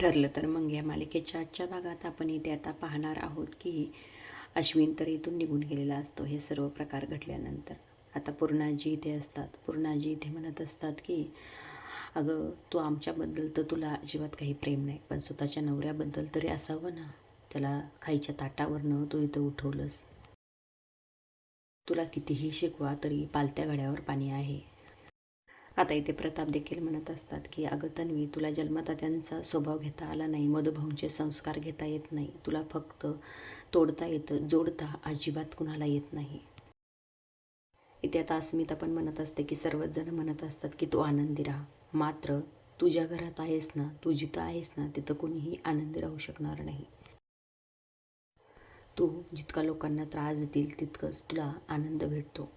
ठरलं तर मग या मालिकेच्या आजच्या भागात आपण इथे आता पाहणार आहोत की अश्विन तर इथून निघून गेलेला असतो. हे सर्व प्रकार घडल्यानंतर. आता पूर्णाजी इथे असतात. पूर्णाजी इथे म्हणत असतात की अगं तू आमच्याबद्दल तर तुला अजिबात काही प्रेम नाही पण स्वतःच्या नवऱ्याबद्दल तरी असावं ना. त्याला खायच्या ताटावरनं तू इथं उठवलंस. तुला कितीही शिकवा तरी पालत्या घड्यावर पाणी आहे. आता इथे प्रताप देखील म्हणत असतात की अगं तन्वी तुला जन्मता त्यांचा स्वभाव घेता आला नाही. मधुभाऊंचे संस्कार घेता येत नाही. तुला फक्त तोडता येतं जोडता अजिबात कुणाला येत नाही. इथे आता अस्मिता पण म्हणत असते की सर्वच जण म्हणत असतात की तू आनंदी राहा. मात्र तुझ्या घरात आहेस ना तू जिथं आहेस ना तिथं कोणीही आनंदी राहू शकणार नाही. तू जितका लोकांना त्रास देतील तितकंच तुला आनंद भेटतो.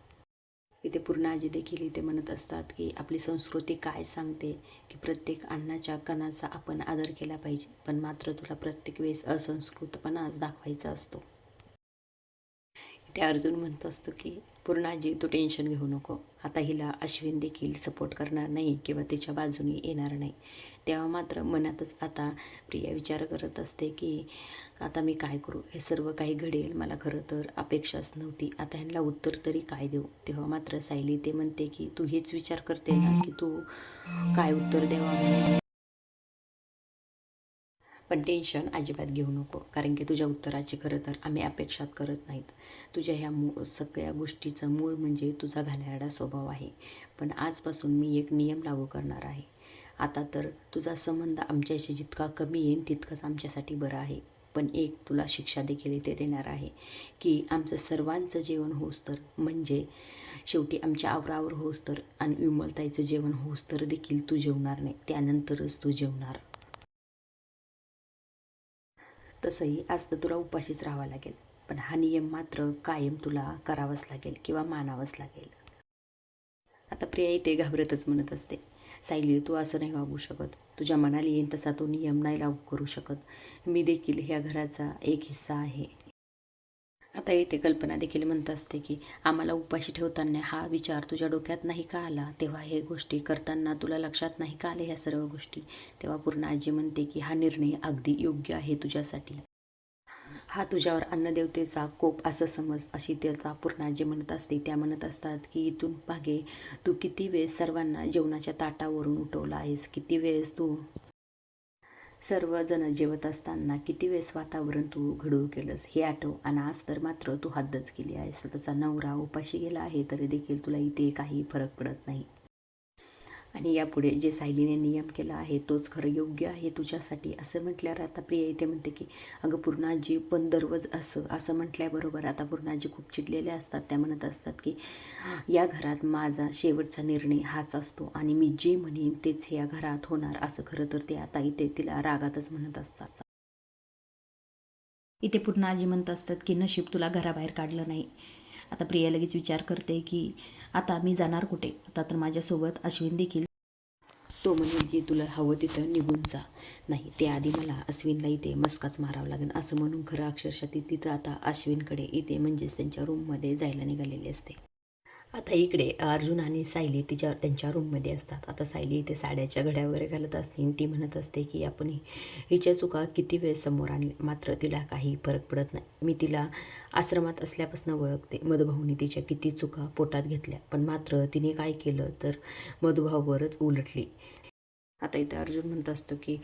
इथे पूर्ण आजी देखील इथे म्हणत असतात की आपली संस्कृती काय सांगते की प्रत्येक अन्नाच्या कणाचा आपण आदर केला पाहिजे. पण मात्र तुला प्रत्येक वेळेस असंस्कृतपणा दाखवायचा असतो. इथे अर्जुन म्हणत असतो की पूर्ण आजी तू टेन्शन घेऊ नको. आता हिला अश्विन देखील सपोर्ट करणार नाही किंवा तिच्या बाजूने येणार नाही. तेव्हा मात्र मनातच आता प्रिया विचार करत असते की आता मी काय करू? हे सर्व काही घडेल. मला खरं तर अपेक्षाच नव्हती. आता ह्यांना उत्तर तरी काय देऊ? तेव्हा मात्र सायली ते म्हणते की तू हेच विचार करते ना की तू काय उत्तर द्यावा? पण टेन्शन अजिबात घेऊ नको. कारण की तुझ्या उत्तराची खरं तर आम्ही अपेक्षात करत नाहीत. तुझ्या ह्या मू सगळ्या गोष्टीचं मूळ म्हणजे तुझा घाणेरडा स्वभाव आहे. पण आजपासून मी एक नियम लागू करणार आहे. आता तर तुझा संबंध आमच्याशी जितका कमी येईल तितकंच आमच्यासाठी बरं आहे. पण एक तुला शिक्षा देखील इथे देणार आहे की आमचं सर्वांचं जेवण होऊस तर म्हणजे शेवटी आमच्या आवरावर होऊस तर आणि विमलताईचं जेवण होऊस तर देखील तू जेवणार नाही त्यानंतरच तू जेवणार. तसंही आज तर तुला उपाशीच राहावं लागेल पण हा नियम मात्र कायम तुला करावाच लागेल किंवा मानावंच लागेल. आता प्रिया इथे घाबरतच म्हणत असते सायली तू असं नाही वागू शकत तुझ्या मनाला येईन तसा तो नियम नाही लागू करू शकत मी देखील ह्या घराचा एक हिस्सा आहे. आता येथे कल्पना देखील म्हणत असते की आम्हाला उपाशी ठेवताना हा विचार तुझ्या डोक्यात नाही का आला? तेव्हा हे गोष्टी करताना तुला लक्षात नाही का आले ह्या सर्व गोष्टी? तेव्हा पूर्ण आजी म्हणते की हा निर्णय अगदी योग्य आहे तुझ्यासाठी. हा तुझ्यावर अन्नदेवतेचा कोप असं समज अशी त्याचा पूर्ण आजी म्हणत असते. त्या म्हणत असतात की इथून मागे तू किती वेळेस सर्वांना जेवणाच्या ताटावरून उठवला आहेस? किती वेळेस तू सर्वजण जेवत असताना किती वेळेस वातावरण तू घडवू केलंस हे आठव. आणि आज तर मात्र तू हद्दच केली आहेस. त्याचा नवरा उपाशी गेला आहे तरी देखील तुला इथे काही फरक पडत नाही. आणि यापुढे जे सायलीने नियम केला आहे तोच खरं योग्य आहे तुझ्यासाठी? असं म्हटल्यावर आता प्रिया इथे म्हणते की अगं पूर्णाजी पण दररोज असं असं म्हटल्याबरोबर आता पूर्णाजी खूप चिडलेल्या असतात. त्या म्हणत असतात की या घरात माझा शेवटचा निर्णय हाच असतो आणि मी जे म्हणेन तेच या घरात होणार. असं खरं तर ते आता इथे तिला रागातच म्हणत असतात. इथे पूर्ण आजी म्हणत असतात की नशीब तुला घराबाहेर काढलं नाही. आता प्रिया लगेच विचार करते की आता मी जाणार कुठे? आता तर माझ्यासोबत अश्विन देखील तो म्हणेल की तुला हवं तिथं निघून जा. नाही ते आधी मला अश्विनला इथे मस्काच मारावं लागेल. असं म्हणून खरं अक्षरशः ती तिथं आता अश्विनकडे इथे म्हणजेच त्यांच्या रूममध्ये जायला निघालेली असते. आता इकडे अर्जुन आणि सायली तिच्या त्यांच्या रूममध्ये असतात. आता सायली इथे साड्याच्या घड्या वगैरे घालत असते आणि ती म्हणत असते की आपण हिच्या चुका किती वेळ समोर आणली? मात्र तिला काही फरक पडत नाही. मी तिला आश्रमात असल्यापासून ओळखते. मधुभाऊनी तिच्या किती चुका पोटात घेतल्या. पण मात्र तिने काय केलं तर मधुभाऊवरच उलटली. आता इथं अर्जुन म्हणत असतो की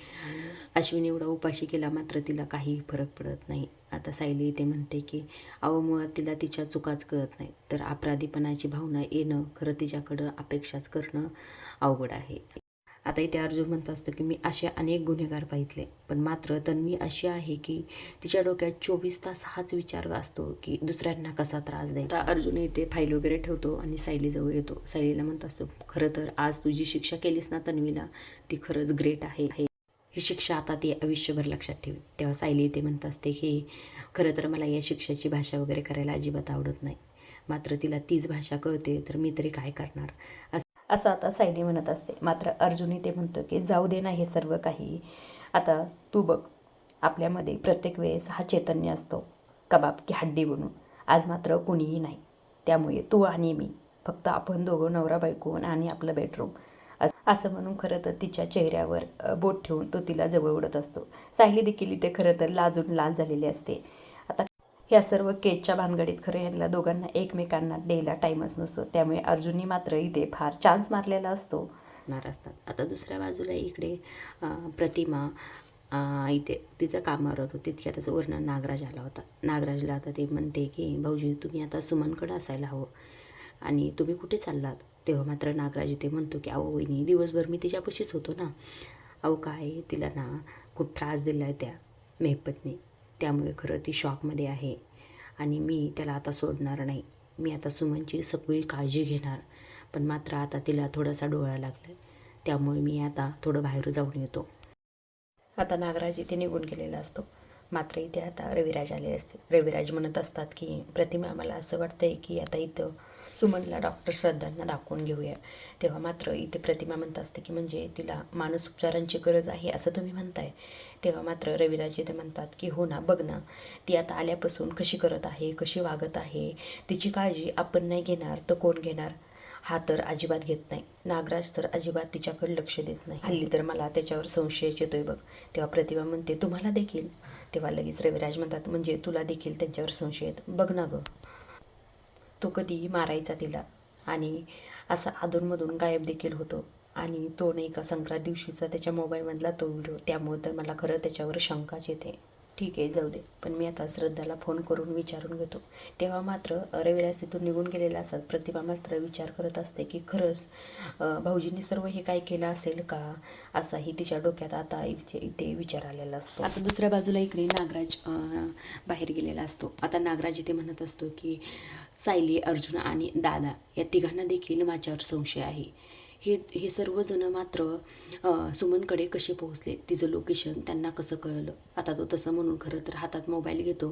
अश्विनी एवढा उपाशी केला मात्र तिला काही फरक पडत नाही. आता सायली इथे म्हणते की अहो मुळात तिला तिच्या चुकाच कळत नाही. तर अपराधीपणाची भावना येणं खरं तिच्याकडं अपेक्षाच करणं अवघड आहे. आता इथे अर्जुन म्हणत असतो की मी असे अनेक गुन्हेगार पाहितले पण मात्र तन्वी अशी आहे की तिच्या डोक्यात चोवीस तास हाच विचार असतो की दुसऱ्यांना कसा त्रास द्यायचा. अर्जुन इथे फाईल वगैरे ठेवतो आणि सायलीजवळ येतो. सायलीला म्हणत असतो खरं तर आज तुझी शिक्षा केलीस ना तन्वीला? ती खरंच ग्रेट आहे. ही शिक्षा आता ती आयुष्यभर लक्षात ठेवी. तेव्हा सायली ते म्हणत असते की खरं तर मला या शिक्षाची भाषा वगैरे करायला अजिबात आवडत नाही. मात्र तिला तीच भाषा कळते तर मी तरी काय करणार? असं आता सायली म्हणत असते. मात्र अर्जुनही ते म्हणतो की जाऊ दे ना हे सर्व काही. आता तू बघ आपल्यामध्ये प्रत्येक वेळेस हा चैतन्य असतो. कबाब की हड्डी बनून आज मात्र कोणीही नाही. त्यामुळे तू आणि मी फक्त आपण दोघं नवरा बायको आणि आपलं बेडरूम असं म्हणून खरं तर तिच्या चेहऱ्यावर बोट ठेवून तो तिला जवळ उडत असतो. सायली देखील इथे खरं तर लाजून लाल झालेली असते. ह्या सर्व केकच्या भानगडीत खरं यांना दोघांना एकमेकांना डेला टाईमच नसतो. त्यामुळे अर्जुननी मात्र इथे फार चान्स मारलेला असतो. असतात. आता दुसऱ्या बाजूला इकडे प्रतिमा इथे तिचं कामावर होतं. त्याचं वर्णन नागराज आला होता. नागराजला आता ते म्हणते की भाऊजी तुम्ही आता सुमनकडे असायला हवं. आणि तुम्ही कुठे चाललात? तेव्हा मात्र नागराज इथे म्हणतो की अहो वहिनी दिवसभर मी तिच्यापाशीच होतो ना. अहो काय तिला ना खूप त्रास दिला आहे त्या मेहपतने. त्यामुळे खरं ती शॉकमध्ये आहे. आणि मी त्याला आता सोडणार नाही. मी आता सुमनची सगळी काळजी घेणार. पण मात्र आता तिला थोडासा डोळा लागला त्यामुळे मी आता थोडं बाहेर जाऊन येतो. आता नागराज इथे निघून गेलेला असतो. मात्र इथे आता रविराज आले असते. रविराज म्हणत असतात की प्रतिमा मला असं वाटतंय की आता इथं सुमनला डॉक्टर श्रद्धांना दाखवून घेऊया. तेव्हा मात्र इथे प्रतिमा म्हणत असते की म्हणजे तिला मानस उपचारांची गरज आहे असं तुम्ही म्हणताय. तेव्हा मात्र रविराज इथे म्हणतात की हो ना बघ ना ती आता आल्यापासून कशी करत आहे कशी वागत आहे तिची काळजी आपण नाही घेणार तर कोण घेणार? हा तर अजिबात घेत नाही. नागराज तर अजिबात तिच्याकडे लक्ष देत नाही. हल्ली तर मला त्याच्यावर संशयच येतोय बघ. तेव्हा प्रतिभा म्हणते तुम्हाला देखील? तेव्हा लगेच रविराज म्हणतात म्हणजे तुला देखील त्यांच्यावर संशय येत. बघ ना गं. तो कधीही मारायचा तिला. आणि असा अधूनमधून गायब देखील होतो. आणि तो नाही का संक्रांत दिवशीचा त्याच्या मोबाईलमधला तो व्हिडिओ त्यामुळे तर मला खरं त्याच्यावर शंकाच येते. ठीक आहे जाऊ दे. पण मी आता श्रद्धाला फोन करून विचारून घेतो. तेव्हा मात्र रविराज तिथून निघून गेलेला असतात. प्रतिभा मात्र विचार करत असते की खरंच भाऊजींनी सर्व हे काय केलं असेल का? असाही तिच्या डोक्यात आता इथे इथे विचार आलेला असतो. आता दुसऱ्या बाजूला इकडे नागराज बाहेर गेलेला असतो. आता नागराज इथे म्हणत असतो की सायली अर्जुन आणि दादा या तिघांना देखील माझ्यावर संशय आहे. हे हे सर्वजण मात्र सुमनकडे कसे पोहोचले तिचं लोकेशन त्यांना कसं कळलं? आता तो तसं म्हणून खरं तर हातात मोबाईल घेतो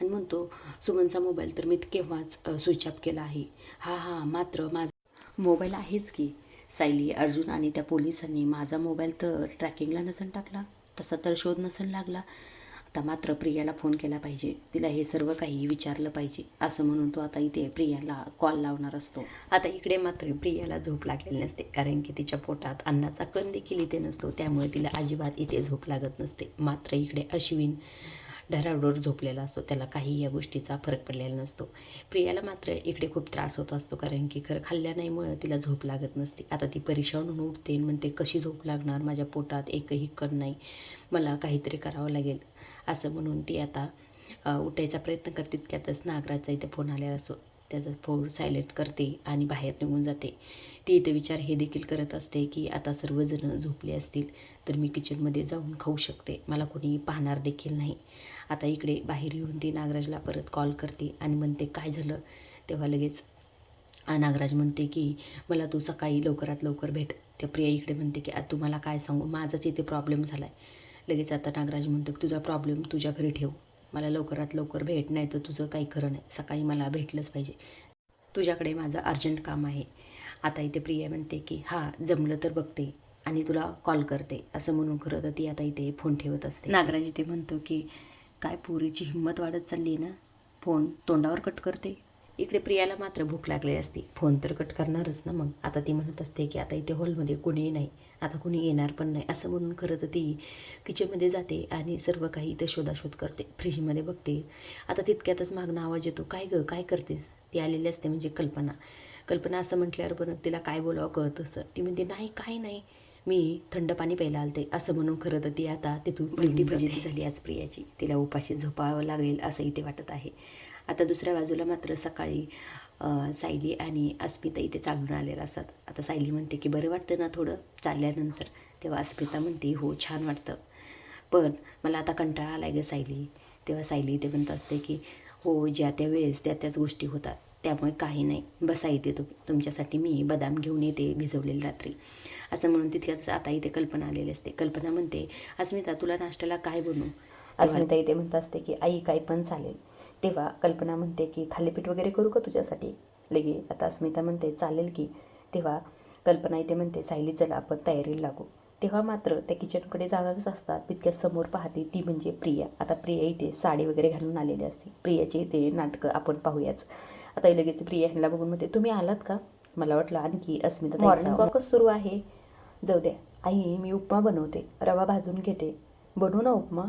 आणि म्हणतो सुमनचा मोबाईल तर मी केव्हाच स्विच ऑफ केला आहे. हा हा मात्र माझा मोबाईल आहेच की. सायली अर्जुन आणि त्या पोलिसांनी माझा मोबाईल तर ट्रॅकिंगला नसन टाकला तसा तर शोध नसन लागला. आता मात्र प्रियाला फोन केला पाहिजे. तिला हे सर्व काही विचारलं पाहिजे. असं म्हणून तो आता इथे प्रियाला कॉल लावणार असतो. आता इकडे मात्र प्रियाला झोप लागलेली नसते. कारण की तिच्या पोटात अन्नाचा कण देखील इथे नसतो. त्यामुळे तिला अजिबात इथे झोप लागत नसते. मात्र इकडे अश्विन ढराडोर झोपलेला असतो. त्याला काही या गोष्टीचा फरक पडलेला नसतो. प्रियाला मात्र इकडे खूप त्रास होत असतो. कारण की खरं खाल्ल्या नाहीमुळं तिला झोप लागत नसते. आता ती परेशान होऊन उठते म्हणते कशी झोप लागणार? माझ्या पोटात एकही कण नाही. मला काहीतरी करावं लागेल. असं म्हणून ती आता उठायचा प्रयत्न करते. तितक्यातच नागराजचा इथे फोन आलेला असतो. त्याचा फोन सायलेंट करते आणि बाहेर निघून जाते. ती इथे विचार हे देखील करत असते की आता सर्वजण झोपले असतील तर मी किचनमध्ये जाऊन खाऊ शकते. मला कोणी पाहणार देखील नाही. आता इकडे बाहेर येऊन ती नागराजला परत कॉल करते आणि म्हणते काय झालं? तेव्हा लगेच नागराज म्हणते की मला तू सकाळी लवकरात लवकर भेट. त्या प्रिया इकडे म्हणते की आ, तुम्हाला काय सांगू? माझाच इथे प्रॉब्लेम झाला आहे लगेच आता नागराज म्हणतो की तुझा प्रॉब्लेम तुझ्या घरी ठेव. मला लवकरात लवकर भेट नाही तर तुझं काही खरं नाही. सकाळी मला भेटलंच पाहिजे. तुझ्याकडे माझं अर्जंट काम आहे. आता इथे प्रिया म्हणते की हां जमलं तर बघते आणि तुला कॉल करते. असं म्हणून खरं तर ती आता इथे फोन ठेवत असते. नागराज इथे म्हणतो की काय पुरीची हिंमत वाढत चालली आहे ना? फोन तोंडावर कट करते. इकडे प्रियाला मात्र भूक लागली असते. फोन तर कट करणारच ना मग. आता ती म्हणत असते की आता इथे हॉलमध्ये कोणीही नाही. आता कोणी येणार पण नाही असं म्हणून खरं तर ती किचनमध्ये जाते आणि सर्व काही इथं शोधाशोध करते. फ्रीजमध्ये बघते. आता तितक्यातच मागणं आवाज येतो काय गं काय करतेस? ती आलेली असते म्हणजे कल्पना. कल्पना असं म्हटल्यावर पण तिला काय बोलावं कळत असं. ती म्हणते नाही काय नाही. मी थंड पाणी प्यायला आलते. असं म्हणून खरं तर ती आता तिथून पहिली फजिती झाली आज प्रियाची. तिला उपाशी झोपावं लागेल असं इथे वाटत आहे. आता दुसऱ्या बाजूला मात्र सकाळी सायली आणि अस्मिता इथे चालून आलेल्या असतात. आता सायली म्हणते की बरं वाटतं ना थोडं चालल्यानंतर? तेव्हा अस्मिता म्हणते हो छान वाटतं. पण मला आता कंटाळा आला आहे गं सायली. तेव्हा सायली इथे म्हणत असते की हो ज्या त्या वेळेस त्या त्याच गोष्टी होतात त्यामुळे काही नाही. बसा येते तो तुमच्यासाठी मी बदाम घेऊन येते भिजवलेली रात्री. असं म्हणून तितक्याच आता इथे कल्पना आलेली असते. कल्पना म्हणते अस्मिता तुला नाश्त्याला काय बनवू? अस्मिता इथे म्हणत असते की आई काय पण चालेल. तेव्हा कल्पना म्हणते की थालीपीठ वगैरे करू का तुझ्यासाठी? लगे आता अस्मिता म्हणते चालेल की. तेव्हा कल्पना इथे म्हणते सायली चला आपण तयारीला लागू. तेव्हा मात्र त्या किचनकडे जाणारच असतात. तितक्या समोर पाहते ती म्हणजे प्रिया. आता प्रिया इथे साडी वगैरे घालून आलेली असते. प्रियाची इथे नाटकं आपण पाहूयाच. आता लगेच प्रिया ह्यांना बघून म्हणते तुम्ही आलात का? मला वाटलं आणखी अस्मिता मॉर्निंग वॉकच सुरू आहे. जाऊ द्या. आई मी उपमा बनवते. रवा भाजून घेते. बनवू ना उपमा?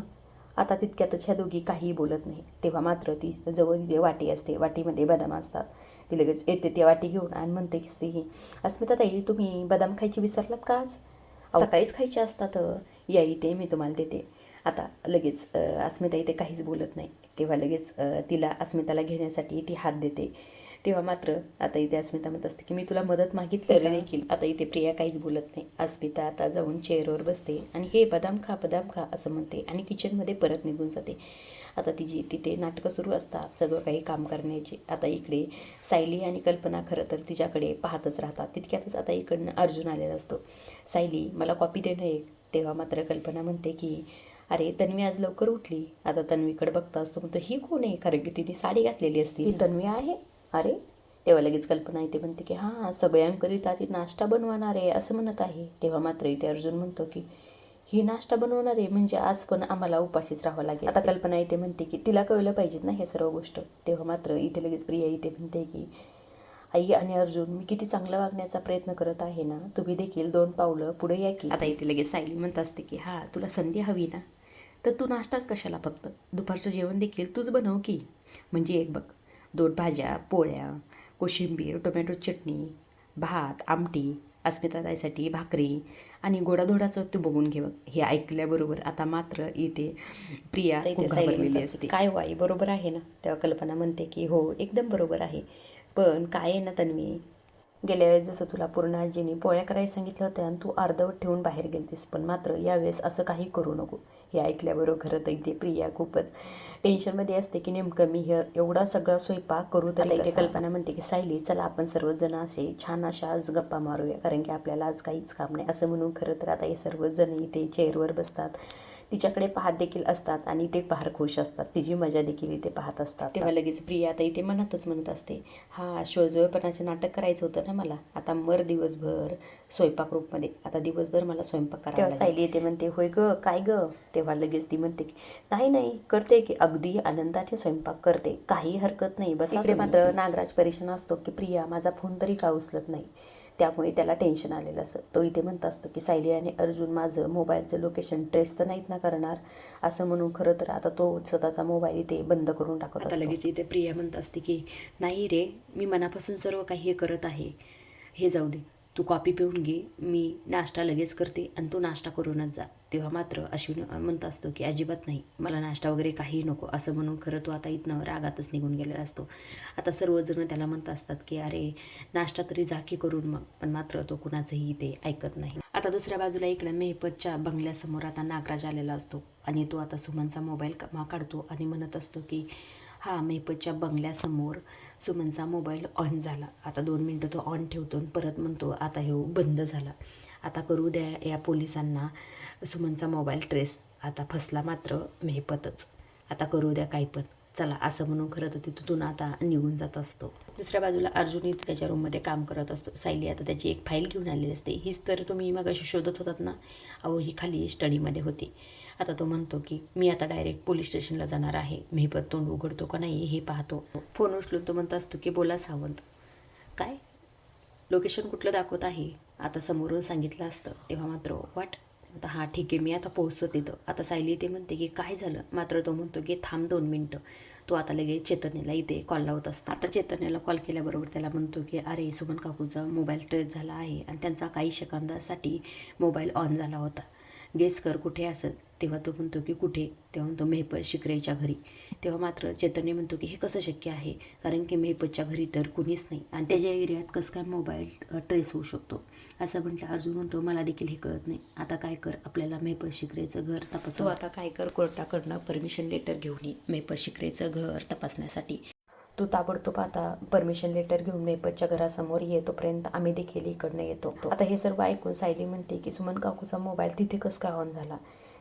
आता तितक्यातच ह्या दोघी काहीही बोलत नाही. तेव्हा मात्र ती जवळ तिथे वाटी असते. वाटीमध्ये बदाम असतात. ती लगेच येते ती वाटी घेऊन आणि म्हणते की ती अस्मिता ताई तुम्ही बदाम खायची विसरलात का आज? सकाळीच खायचे असतात. या इथे मी तुम्हाला देते. आता लगेच अस्मिता इथे काहीच बोलत नाही. तेव्हा लगेच तिला अस्मिताला घेण्यासाठी ती हात देते. तेव्हा मात्र आता इथे अस्मिता म्हणत असते की मी तुला मदत मागितली तरी देखील आता इथे प्रिया काहीच बोलत नाही. अस्मिता आता जाऊन चेअरवर बसते आणि हे बदाम खा बदाम खा असं म्हणते आणि किचनमध्ये परत निघून जाते. आता तिची तिथे नाटकं सुरू असतात सगळं काही काम करण्याची. आता इकडे सायली आणि कल्पना खरं तर तिच्याकडे पाहतच राहतात. तितक्यातच आता इकडनं अर्जुन आलेला असतो. सायली मला कॉपी देणं एक. तेव्हा मात्र कल्पना म्हणते की अरे तन्वी आज लवकर उठली. आता तन्वीकडे बघता असतो. म्हणतो ही कोण आहे? कारण की तिने साडी घातलेली असती ही तन्वी आहे? अरे तेव्हा लगेच कल्पना इथे म्हणते की हां सगळ्यांकरिता ती नाश्ता बनवणार आहे असं म्हणत आहे. तेव्हा मात्र इथे अर्जुन म्हणतो की ही नाश्ता बनवणार आहे म्हणजे आज पण आम्हाला उपाशीच राहावं लागेल. आता कल्पना इथे म्हणते की तिला कळलं पाहिजेत ना हे सर्व गोष्ट. तेव्हा मात्र इथे लगेच प्रिया इथे म्हणते की आई आणि अर्जुन मी किती चांगलं वागण्याचा प्रयत्न करत आहे ना तुम्ही देखील दोन पावलं पुढे या की. आता इथे लगेच सायली म्हणत असते की हां तुला संधी हवी ना तर तू नाश्ताच कशाला फक्त? दुपारचं जेवण देखील तूच बनव की. म्हणजे एक बघ दोन भाज्या पोळ्या कोशिंबीर टोमॅटो चटणी भात आमटी अस्मिताताईसाठी भाकरी आणि गोडाधोडाचं तू बघून घे बघ. हे ऐकल्याबरोबर आता मात्र इथे प्रिया असते. काय वाई बरोबर आहे ना? तेव्हा कल्पना म्हणते की हो एकदम बरोबर आहे. पण काय आहे ना तन्वी? गेल्या वेळेस जसं तुला पूर्ण आजीने पोळ्या करायला सांगितलं होतं आणि तू अर्धवट ठेवून बाहेर गेलतीस. पण मात्र यावेळेस असं काही करू नको. हे ऐकल्याबरोबर खरं तर इथे प्रिया खूपच टेन्शनमध्ये असते की नेमकं मी हे एवढा सगळा स्वयंपाक करू तर इथे कल्पना म्हणते की सायली चला आपण सर्वजण असे छान अशा आज गप्पा मारूया कारण की आपल्याला आज काहीच काम नाही. असं म्हणून खरं तर आता हे सर्वजण इथे चेअरवर बसतात. तिच्याकडे पाहत देखील असतात आणि ते फार खुश असतात. तिची मजा देखील इथे पाहत असतात. तेव्हा लगेच प्रिया आता इथे मनातच म्हणत असते हा शोजोळपणाचे नाटक करायचं होतं ना मला? आता मर दिवसभर स्वयंपाक रूपमध्ये. आता दिवसभर मला स्वयंपाक करावा सायली येते म्हणते होय ग काय ग? तेव्हा लगेच ती म्हणते की नाही नाही करते की अगदी आनंदाने स्वयंपाक करते. काही हरकत नाही बस इकडे मात्र नागराज परेशान असतो की प्रिया माझा फोन तरी का उचलत नाही? त्यामुळे त्याला टेन्शन आलेलं असं. तो इथे म्हणत असतो की सायली आणि अर्जुन माझं मोबाईलचं लोकेशन ट्रेस तर नाहीत ना करणार. असं म्हणून खरं तर आता तो स्वतःचा मोबाईल इथे बंद करून टाकत आता लगेच इथे प्रिया म्हणत असते की नाही रे मी मनापासून सर्व काही हे करत आहे. हे जाऊ दे. तू कॉपी पिऊन घे मी नाश्ता लगेच करते आणि तू नाश्ता करूनच जा. तेव्हा मात्र अश्विन म्हणत असतो की अजिबात नाही मला नाश्ता वगैरे काहीही नको. असं म्हणून खरं तो आता इथनं रागातच निघून गेलेला असतो. आता सर्वजण त्याला म्हणत असतात की अरे नाश्ता तरी झाकी करून मग. पण मात्र तो कुणाचंही ते ऐकत नाही. आता दुसऱ्या बाजूला इकडे मेहपतच्या बंगल्यासमोर आता नागराज आलेला असतो. आणि तो आता सुमनचा मोबाईल काढतो आणि म्हणत असतो की हा मेहपतच्या बंगल्यासमोर सुमनचा मोबाईल ऑन झाला. आता दोन मिनटं तो ऑन ठेवतो आणि परत म्हणतो आता हे बंद झाला. आता करू द्या या पोलिसांना. सुमनचा मोबाईल ट्रेस आता फसला मात्र मेहपतच. आता करू द्या काही पण. चला असं म्हणून खरं तर तिथून आता निघून जात असतो. दुसऱ्या बाजूला अर्जुन इथे त्याच्या रूममध्ये काम करत असतो. सायली आता त्याची एक फाईल घेऊन आलेली असते. हीच तर तुम्ही मग अशी शोधत होतात ना? अहो ही खाली स्टडीमध्ये होती. आता तो म्हणतो की मी आता डायरेक्ट पोलीस स्टेशनला जाणार आहे. मेहपत तोंड उघडतो का नाही हे पाहतो. फोन उचलून तो म्हणत असतो की बोला सावंत. काय? लोकेशन कुठलं दाखवत आहे? आता समोरून सांगितलं असतं. तेव्हा मात्र वाट आता हां ठीक आहे. मी आता पोहोचतो तिथं. आता सायली ते म्हणते की काय झालं? मात्र तो म्हणतो की थांब दोन मिनटं. तो आता लगेच चैतन्याला इथे कॉल लावत असतो. आता चेतनेला कॉल केल्याबरोबर त्याला म्हणतो की अरे सुमन काकूचा मोबाईल ट्रेस झाला आहे आणि त्यांचा काही सेकंदासाठी मोबाईल ऑन झाला होता. गेस कर कुठे असेल? तेव्हा तो म्हणतो की कुठे? तेव्हा म्हणतो मेहपत शिकरेच्या घरी. तेव्हा मात्र चैतन्य म्हणतो की हे कसं शक्य आहे? कारण की मेहपतच्या घरी तर कुणीच नाही आणि त्याच्या एरियात कसं काय मोबाईल ट्रेस होऊ शकतो? असं म्हटलं अर्जुन म्हणतो मला देखील हे कळत नाही. आता काय कर? आपल्याला मेहपत शिकरेचं घर तपास आता काय कर? कोर्टाकडनं परमिशन लेटर घेऊन ये. मेहपत शिकरेचं घर तपासण्यासाठी. तू ताबडतोब आता परमिशन लेटर घेऊन मेपतच्या घरासमोर येतोपर्यंत आम्ही देखील इकडनं येतो आता हे सर्व ऐकून सायली म्हणते की सुमन काकूचा मोबाईल तिथे कसं काय ऑन झाला?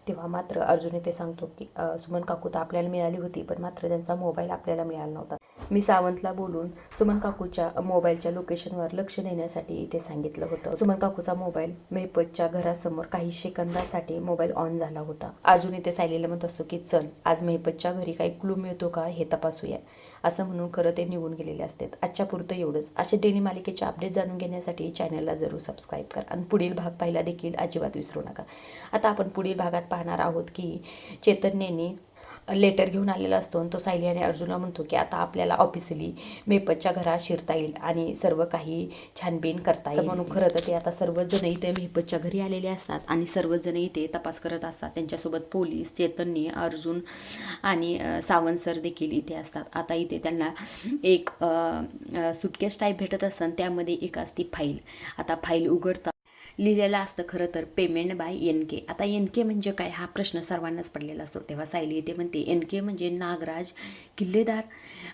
तेव्हा मात्र अर्जुन ते सांगतो की सुमन काकू तर आपल्याला मिळाली होती पण मात्र त्यांचा मोबाईल आपल्याला मिळाला नव्हता. मी सावंतला बोलून सुमन काकूच्या मोबाईलच्या लोकेशनवर लक्ष देण्यासाठी इथे सांगितलं होतं. सुमन काकूचा मोबाईल मेहपतच्या घरासमोर काही सेकंदासाठी मोबाईल ऑन झाला होता. अर्जुन इथे सायलीला म्हणत असतो की चल आज मेहपतच्या घरी काही क्लू मिळतो का? हे तपासूया. असं म्हणून खरं ते निघून गेलेले असतात. आजच्या पुरतं एवढंच. असे डेली मालिकेचे अपडेट जाणून घेण्यासाठी चॅनलला जरूर सबस्क्राईब करा. आणि पुढील भाग पाहायला देखील अजिबात विसरू नका. आता आपण पुढील भागात पाहणार आहोत की चैतन्यने लेटर घेऊन आलेला असतो आणि तो सायली आणि अर्जुना म्हणतो की आता आपल्याला ऑफिसली मेपतच्या घरात शिरता येईल आणि सर्व काही छानबीन करता येईल. म्हणून खरं तर ते आता सर्वजण इथे मेहपतच्या घरी आलेले असतात आणि सर्वजण इथे तपास करत असतात. त्यांच्यासोबत पोलीस चेतन्य अर्जुन आणि सावंत सर देखील इथे असतात. आता इथे त्यांना एक सुटकेस टाईप भेटत असतात त्यामध्ये एक असती फाईल आता फाईल उघडता लिहिलेलं असतं खरं तर पेमेंट बाय एन के आता एन के म्हणजे काय? हा प्रश्न सर्वांनाच पडलेला असतो. तेव्हा सायली येते म्हणते एन के म्हणजे नागराज किल्लेदार.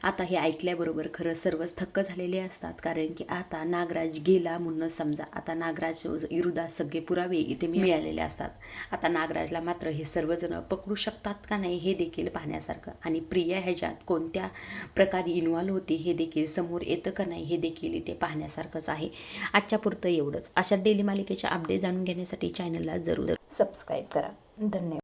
आता हे ऐकल्याबरोबर खरं सर्वच थक्क झालेले असतात कारण की आता नागराज गेला म्हणून समजा. आता नागराज विरुद्धात सगळे पुरावे इथे मिळालेले असतात. आता नागराजला मात्र हे सर्वजण पकडू शकतात का नाही हे देखील पाहण्यासारखं. आणि प्रिया ह्याच्यात कोणत्या प्रकारे इन्व्हॉल्व होती हे देखील समोर येतं का नाही हे देखील इथे पाहण्यासारखंच आहे. आजच्या पुरतं एवढंच. अशा डेली मालिकेच्या अपडेट जाणून घेण्यासाठी चॅनलला जरूर सबस्क्राईब करा. धन्यवाद.